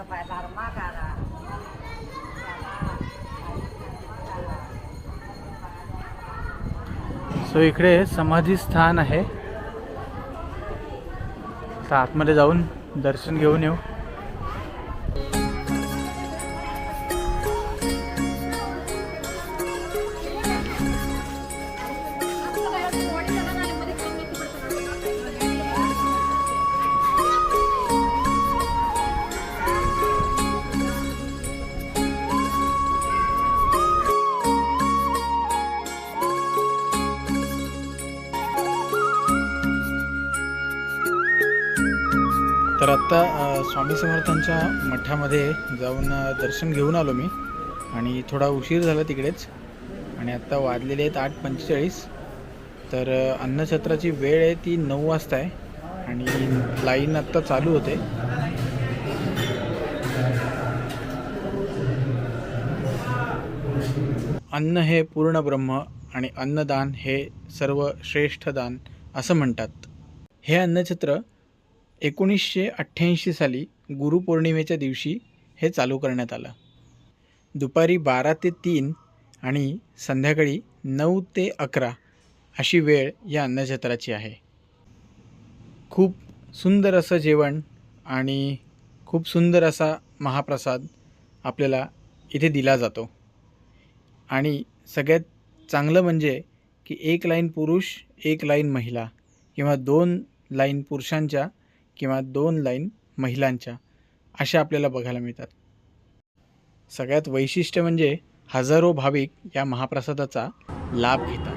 दोन रुपये धर्मा सो इकडे समाधी स्थान आहे. तर आतमध्ये जाऊन दर्शन घेऊन येऊ. तर आत्ता स्वामी समर्थांच्या मठामध्ये जाऊन दर्शन घेऊन आलो मी. आणि थोडा उशीर झाला तिकडेच. आणि आत्ता वाजलेले आहेत आठ पंचेचाळीस. तर अन्नछत्राची वेळ आहे ती नऊ वाजता आहे. आणि लाईन आत्ता चालू होते. अन्न हे पूर्ण ब्रह्म आणि अन्नदान हे सर्व श्रेष्ठ दान असं म्हणतात. हे अन्नछत्र एकोणीसशे अठ्ठ्याऐंशी साली गुरुपौर्णिमेच्या दिवशी हे चालू करण्यात आलं. दुपारी बारा ते तीन आणि संध्याकाळी नऊ ते अकरा अशी वेळ या अन्नछत्राची आहे. खूप सुंदर असं जेवण आणि खूप सुंदर असा महाप्रसाद आपल्याला इथे दिला जातो. आणि सगळ्यात चांगलं म्हणजे की एक लाईन पुरुष एक लाईन महिला किंवा दोन लाईन पुरुषांच्या किंवा दोन लाईन महिलांच्या अशा आपल्याला बघायला मिळतात. सगळ्यात वैशिष्ट्य म्हणजे हजारो भाविक या महाप्रसादाचा लाभ घेतात.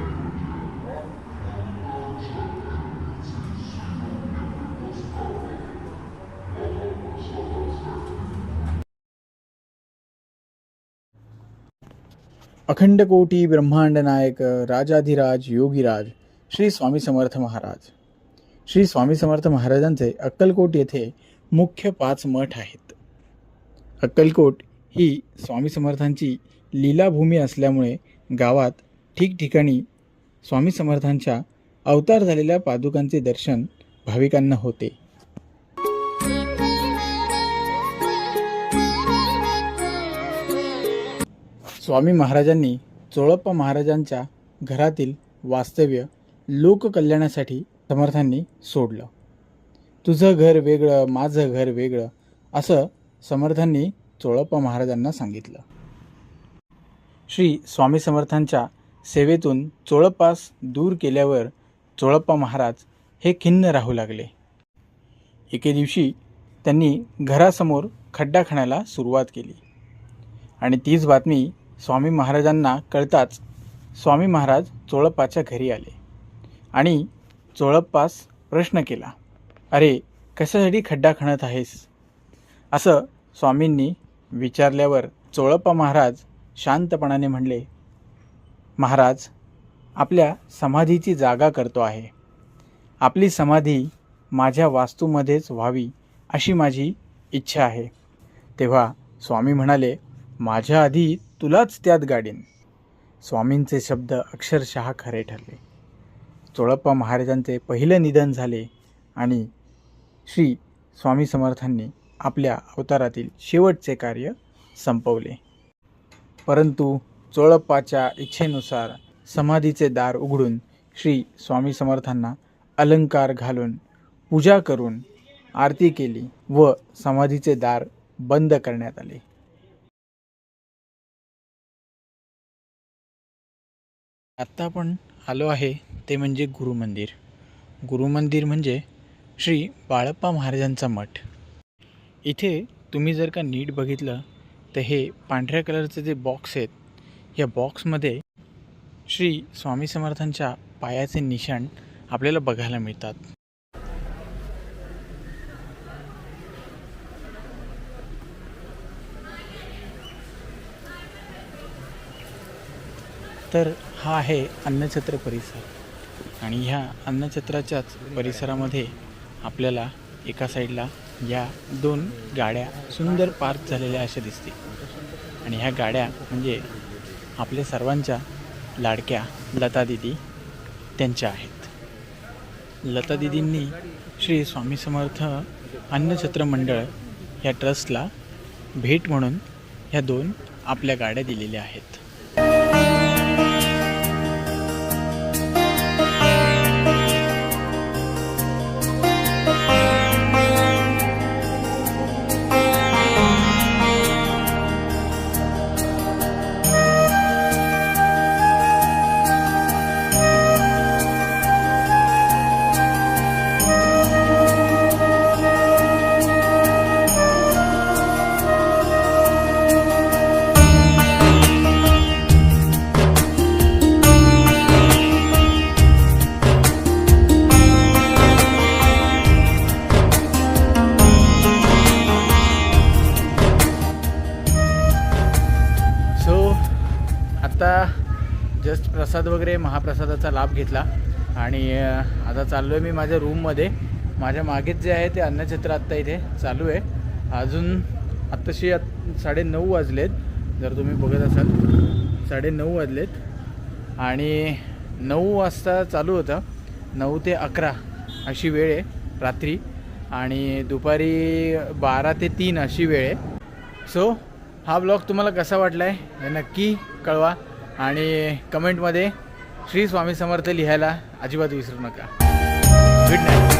अखंड कोटी ब्रह्मांड नायक राजाधिराज योगीराज श्री स्वामी समर्थ महाराज. श्री स्वामी समर्थ महाराजांचे अक्कलकोट येथे मुख्य पाच मठ आहेत. अक्कलकोट ही स्वामी समर्थांची लीलाभूमी असल्यामुळे गावात ठिकठिकाणी स्वामी समर्थांच्या अवतार झालेल्या पादुकांचे दर्शन भाविकांना होते. स्वामी महाराजांनी चोळप्पा महाराजांच्या घरातील वास्तव्य लोककल्याणासाठी समर्थांनी सोडलं. तुझं घर वेगळं माझं घर वेगळं असं समर्थांनी चोळप्पा महाराजांना सांगितलं. श्री स्वामी समर्थांच्या सेवेतून चोळप्पास दूर केल्यावर चोळप्पा महाराज हे खिन्न राहू लागले. एके दिवशी त्यांनी घरासमोर खड्डा खणायला सुरुवात केली. आणि तीच बातमी स्वामी महाराजांना कळताच स्वामी महाराज चोळप्पाच्या घरी आले. आणि चोळप्पास प्रश्न केला अरे कशासाठी खड्डा खणत आहेस? असं स्वामींनी विचारल्यावर चोळप्पा महाराज शांतपणाने म्हणले महाराज आपल्या समाधीची जागा करतो आहे. आपली समाधी माझ्या वास्तूमध्येच व्हावी अशी माझी इच्छा आहे. तेव्हा स्वामी म्हणाले माझ्या आधी तुलाच त्यात गाडीन. स्वामींचे शब्द अक्षरशः खरे ठरले. चोळप्पा महाराजांचे पहिलं निधन झाले आणि श्री स्वामी समर्थांनी आपल्या अवतारातील शेवटचे कार्य संपवले. परंतु चोळप्पाच्या इच्छेनुसार समाधीचे दार उघडून श्री स्वामी समर्थांना अलंकार घालून पूजा करून आरती केली व समाधीचे दार बंद करण्यात आले. आत्ता आपण आलो आहे ते म्हणजे गुरुमंदिर गुरुमंदिर म्हणजे श्री बाळप्पा महाराजांचा मठ. इथे तुम्ही जर का नीट बघितलं तर हे पांढऱ्या कलरचे जे बॉक्स आहेत या बॉक्समध्ये श्री स्वामी समर्थांच्या पायाचे निशाण आपल्याला बघायला मिळतात. तर हा आहे अन्नछत्र परिसर. आणि ह्या अन्नछत्राच्याच परिसरामध्ये आपल्याला एका साईडला या दोन गाड्या सुंदर पार्क झालेल्या अशा दिसतील आणि ह्या गाड्या म्हणजे आपल्या सर्वांच्या लाडक्या लता दिदी त्यांच्या आहेत. लता दिदींनी श्री स्वामी समर्थ अन्नछत्र मंडळ या ट्रस्टला भेट म्हणून ह्या दोन आपल्या गाड्या दिलेल्या आहेत. आता जस्ट प्रसाद वगैरे महाप्रसादाचा लाभ घेतला. आणि आता चाललो आहे मी माझ्या रूममध्ये माझ्या मागेच जे आहे ते अन्नछत्र आत्ता इथे चालू आहे. अजून आत्ताशी आत साडे नऊ वाजलेत. जर तुम्ही बघत असाल साडे नऊ वाजलेत. आणि नऊ वाजता चालू होतं. नऊ ते अकरा अशी वेळ आहे रात्री. आणि दुपारी बारा ते तीन अशी वेळ आहे. सो हा ब्लॉग तुम्हाला कसा वाटला आहे हे नक्की कळवा. आणि कमेंटमध्ये श्री स्वामी समर्थ लिहायला अजिबात विसरू नका. Good night